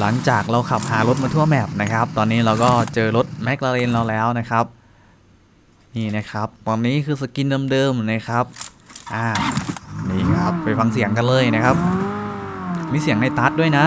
หลังจากเราขับหารถมาทั่วแมปนะครับ ตอนนี้เราก็เจอรถแมคลาเรนเราแล้วนะครับ นี่นะครับ ตอนนี้คือสกินเดิมๆนะครับ อ่า นี่ครับ ไปฟังเสียงกันเลยนะครับ มีเสียงในตัดด้วยนะ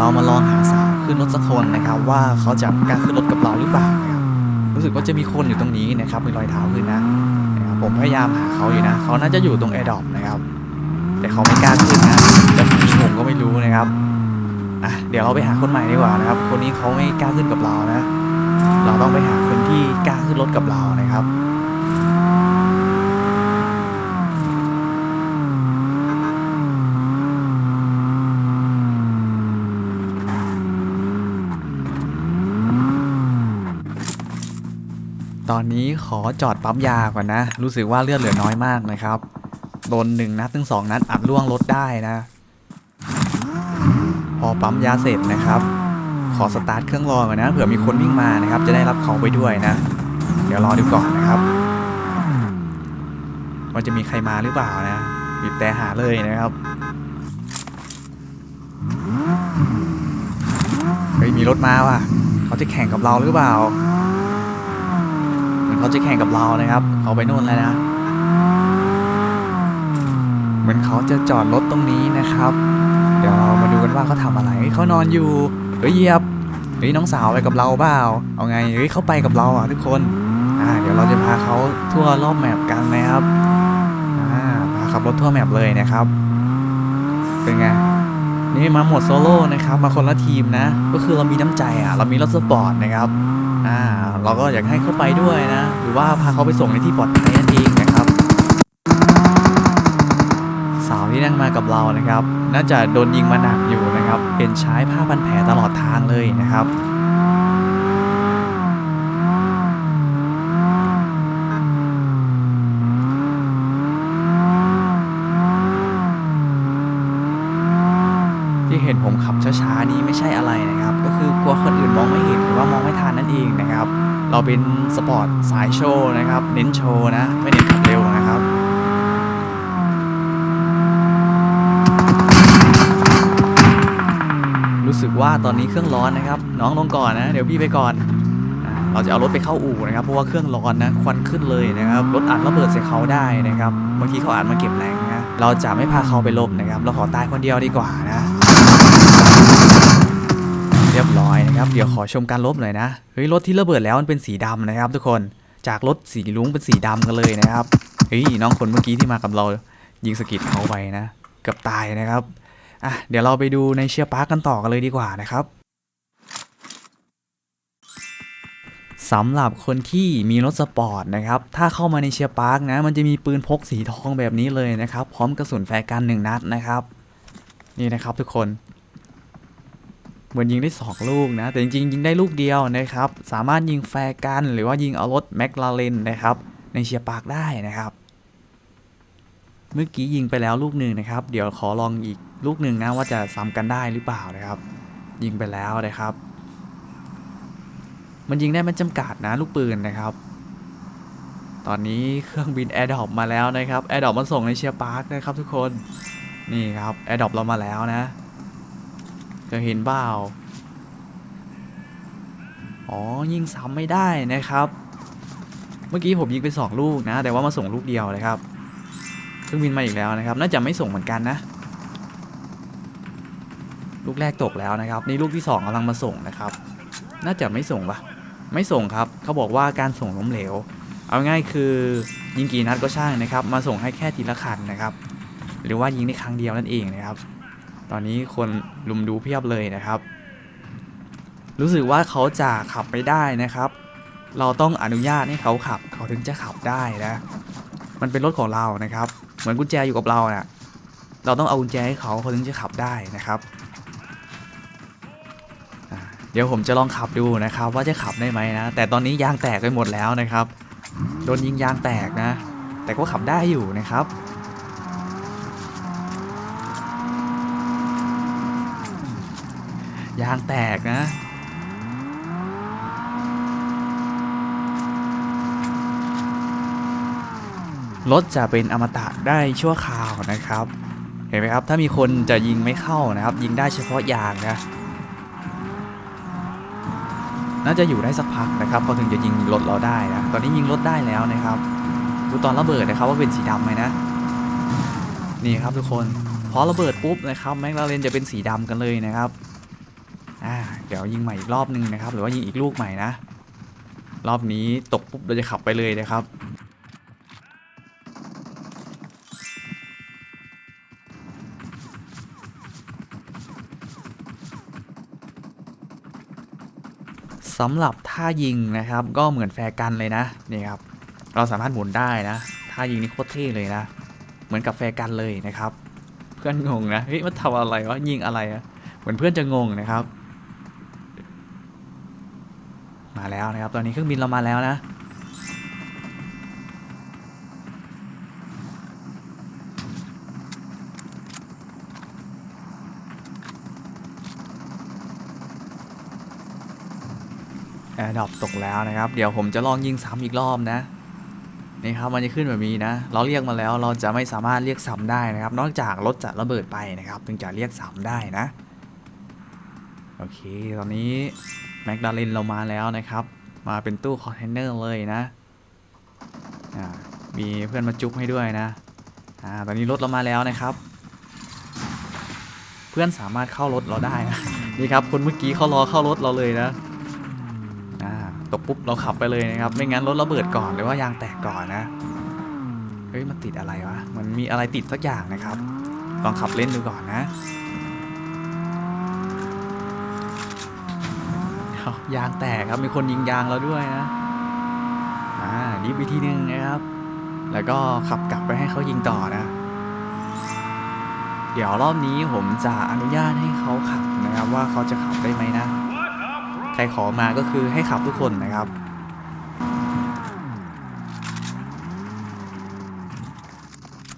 เรามาลองหาสาวขึ้นรถสักคนนะครับ ว่าเขาจะกล้าขึ้นรถกับเราหรือเปล่านะครับรู้สึกว่าจะมีคนอยู่ตรงนี้นะครับมีรอยเท้าขึ้นนะนะครับผมพยายามหาเขาอยู่นะเขาน่าจะอยู่ตรงแอร์ดอปนะครับ แต่เขาไม่กล้าขึ้นนะจะมีผมก็ไม่รู้นะครับอะเดี๋ยวเราไปหาคนใหม่ดีกว่านะครับ คนนี้เขาไม่กล้าขึ้นกับเรานะ เราต้องไปหาคนที่กล้าขึ้นรถกับเรานะครับ ตอนนี้ขอจอดปั๊มยาก่อนนะ รู้สึกว่าเลือดเหลือน้อยมากนะครับ โดนหนึ่งนัดถึงสองนัดอัดล่วงรถได้นะ พอปั๊มยาเสร็จนะครับ ขอสตาร์ทเครื่องรอก่อนนะ เผื่อมีคนวิ่งมานะครับ จะได้รับเขาไปด้วยนะ เดี๋ยวรอดูก่อนนะครับว่าจะมีใครมาหรือเปล่านะบีบแต่หาเลยนะครับเฮ้ยมีรถมาว่ะ เขาจะแข่งกับเราหรือเปล่า เขาจะแข่งกับเรานะครับ เขาไปนู่นแล้วนะ เหมือนเขาจะจอดรถตรงนี้นะครับ เดี๋ยวเรามาดูกันว่าเขาทำอะไรเฮ้ยเขานอนอยู่เฮ้ยเหยียบเฮ้ยน้องสาวไปกับเราเปล่า เอาไงเฮ้ยเขาไปกับเราอะทุกคน อ่า เดี๋ยวเราจะพาเขาทั่วรอบแมปกันนะครับ อ่า พาขับรถทั่วแมปเลยนะครับ เป็นไง นี่มาหมดโซโล่นะครับมาคนละทีมนะ ก็คือเรามีน้ำใจอะเรามีรถสปอร์ตนะครับอ่าเราก็อยากให้เขาไปด้วยนะ หรือว่าพาเขาไปส่งในที่ปลอดภัยนั่นเองนะครับ สาวที่นั่งมากับเรานะครับ น่าจะโดนยิงมาหนักอยู่นะครับ เป็นใช้ผ้าพันแผลตลอดทางเลยนะครับ ที่เห็น ผมขับช้าๆนี้ไม่ใช่อะไรนะครับ ก็คือกลัวคนอื่นมองไม่เห็นหรือว่ามองไม่ทันนั่นเองนะครับ เราเป็นสปอร์ตสายโชว์นะครับ เน้นโชว์นะ ไม่เน้นขับเร็วนะครับรู้สึกว่าตอนนี้เครื่องร้อนนะครับ น้องลงก่อนนะ เดี๋ยวพี่ไปก่อนเราจะเอารถไปเข้าอู่นะครับเพราะว่าเครื่องร้อนนะควันขึ้นเลยนะครับรถอัดระเบิดใส่เขาได้นะครับบางทีเขาอาจมาเก็บแรงนะเราจะไม่พาเขาไปลบนะครับ เราขอตายคนเดียวดีกว่านะ ร้อยนะครับ เดี๋ยวขอชมการลบหน่อยนะ เฮ้ยรถที่ระเบิดแล้วมันเป็นสีดำนะครับ ทุกคน จากรถสีลุ้งเป็นสีดำกันเลยนะครับ เฮ้ยน้องคนเมื่อกี้ที่มากับเรายิงสกิดเขาไปนะ เกือบตายนะครับ อะเดี๋ยวเราไปดูในเชียร์พาร์คกันต่อกันเลยดีกว่านะครับสำหรับคนที่มีรถสปอร์ตนะครับ ถ้าเข้ามาในเชียร์พาร์คนะ มันจะมีปืนพกสีทองแบบนี้เลยนะครับ พร้อมกระสุนแฟร์กันหนึ่งนัดนะครับ นี่นะครับทุกคน เหมือนยิงได้ 2 ลูกนะ แต่จริงๆ ยิงได้ลูกเดียวนะครับ สามารถยิงแฟร์กันหรือว่ายิงเอารถแมคลาเรนนะครับ ในเชียร์พาร์คได้นะครับ เมื่อกี้ยิงไปแล้วลูกหนึ่งนะครับ เดี๋ยวขอลองอีกลูกหนึ่งนะว่าจะซ้ำกันได้หรือเปล่านะครับ ยิงไปแล้วนะครับ มันยิงได้ไม่จำกัดนะลูกปืนนะครับ ตอนนี้เครื่องบิน a อ r d r o p มาแล้วนะครับ a อ r d r o p มาส่งในเชียร์พาร์คนะครับทุกคนนี่ครับ a อ r d r o p เรามาแล้วนะ จะเห็นเปล่าอ๋อ ยิงซ้ำไม่ได้นะครับ เมื่อกี้ผมยิงไป2ลูกนะ แต่ว่ามาส่งลูกเดียวเลยครับเครื่องบินมาอีกแล้วนะครับ น่าจะไม่ส่งเหมือนกันนะ ลูกแรกตกแล้วนะครับนี่ลูกที่2กำลังมาส่งนะครับ น่าจะไม่ส่งปะไม่ส่งครับ เขาบอกว่าการส่งล้มเหลว เอาง่ายคือยิงกี่นัดก็ช่างนะครับ มาส่งให้แค่ทีละคันนะครับ หรือว่ายิงได้ครั้งเดียวนั่นเองนะครับ ตอนนี้คนลุมดูเพียบเลยนะครับ รู้สึกว่าเขาจะขับไปได้นะครับ เราต้องอนุญาตให้เขาขับ เขาถึงจะขับได้นะ มันเป็นรถของเรานะครับ เหมือนกุญแจอยู่กับเราเนะ่ะเราต้องเอากุญแจให้เขาเขาถึงจะขับได้นะครับเดี๋ยวผมจะลองขับดูนะครับ ว่าจะขับได้ไหมนะ แต่ตอนนี้ยางแตกไปหมดแล้วนะครับ โดนยิงยางแตกนะ แต่ก็ขับได้อยู่นะครับ ยางแตกนะ รถจะเป็นอมตะได้ชั่วคราวนะครับ เห็นไหมครับ ถ้ามีคนจะยิงไม่เข้านะครับ ยิงได้เฉพาะยางนะ น่าจะอยู่ได้สักพักนะครับเขาถึงจะยิงรถเราได้นะ ตอนนี้ยิงรถได้แล้วนะครับ ดูตอนระเบิดนะครับว่าเป็นสีดำไหมนะ นี่ครับทุกคนพอระเบิดปุ๊บนะครับแม็กลาเรนจะเป็นสีดำกันเลยนะครับ เดี๋ยวยิงใหม่อีกรอบนึงนะครับ หรือว่ายิงอีกลูกใหม่นะ รอบนี้ตกปุ๊บเราจะขับไปเลยนะครับสำหรับท่ายิงนะครับ ก็เหมือนแฟร์กันเลยนะนี่ครับ เราสามารถหมุนได้นะท่ายิงนี่โคตรเท่เลยนะ เหมือนกับแฟร์กันเลยนะครับ เพื่อนงงนะเฮ้ยมันทำอะไรวะยิงอะไรอะเหมือนเพื่อนจะงงนะครับ มาแล้วนะครับตอนนี้เครื่องบินเรามาแล้วนะแอร์ดรอปตกแล้วนะครับ เดี๋ยวผมจะลองยิงซ้ำอีกรอบนะนี่ครับมันจะขึ้นแบบนี้นะ เราเรียกมาแล้วเราจะไม่สามารถเรียกซ้ำได้นะครับ นอกจากรถจะระเบิดไปนะครับ ถึงจะเรียกซ้ำได้นะ โอเค ตอนนี้ แมคดาลินเรามาแล้วนะครับ มาเป็นตู้คอนเทนเนอร์เลยนะอ่ามีเพื่อนมาจุ๊บให้ด้วยนะอ่าตอนนี้รถเรามาแล้วนะครับ เพื่อนสามารถเข้ารถเราได้นะนี่ครับคนเมื่อกี้เขารอเข้ารถเราเลยนะอ่าตกปุ๊บเราขับไปเลยนะครับ ไม่งั้นรถระเบิดก่อนหรือว่ายางแตกก่อนนะเฮ้ยมันติดอะไรวะมันมีอะไรติดสักอย่างนะครับ ลองขับเล่นดูก่อนนะ เอยางแตกครับมีคนยิงยางเราด้วยนะอ่าดิฟวิธีหนึ่งนะครับ แล้วก็ขับกลับไปให้เขายิงต่อนะ เดี๋ยวรอบนี้ผมจะอนุญาตให้เขาขับนะครับว่าเขาจะขับได้ไหมนะ ใครขอมาก็คือให้ขับทุกคนนะครับ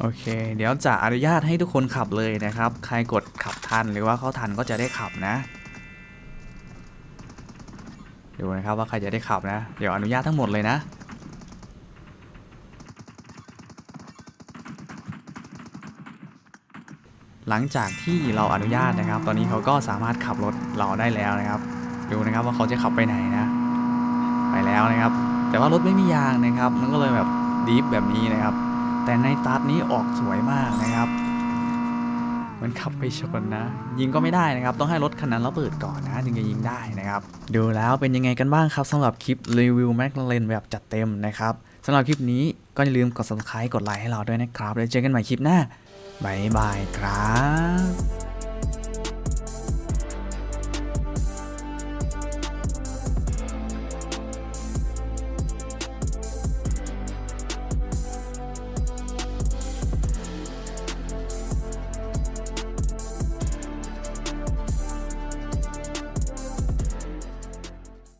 โอเค เดี๋ยวจะอนุญาตให้ทุกคนขับเลยนะครับ ใครกดขับทันหรือว่าเขาทันก็จะได้ขับนะ ดูนะครับว่าใครจะได้ขับนะ เดี๋ยวอนุญาตทั้งหมดเลยนะหลังจากที่เราอนุญาตนะครับ ตอนนี้เขาก็สามารถขับรถเราได้แล้วนะครับ ดูนะครับว่าเขาจะขับไปไหนนะ ไปแล้วนะครับ แต่ว่ารถไม่มียางนะครับ มันก็เลยแบบดีฟแบบนี้นะครับ แต่ในตัดนี้ออกสวยมากนะครับ มันขับไปชนนะ ยิงก็ไม่ได้นะครับ ต้องให้รถคันนั้นระเบิดก่อนนะ ถึงจะยิงได้นะครับ ดูแล้วเป็นยังไงกันบ้างครับสำหรับคลิปรีวิวแมคลาเลนแบบจัดเต็มนะครับสำหรับคลิปนี้ก็อย่าลืมกด subscribe กดไลค์ให้เราด้วยนะครับแล้วเจอกันใหม่คลิปหน้าบายบายครับ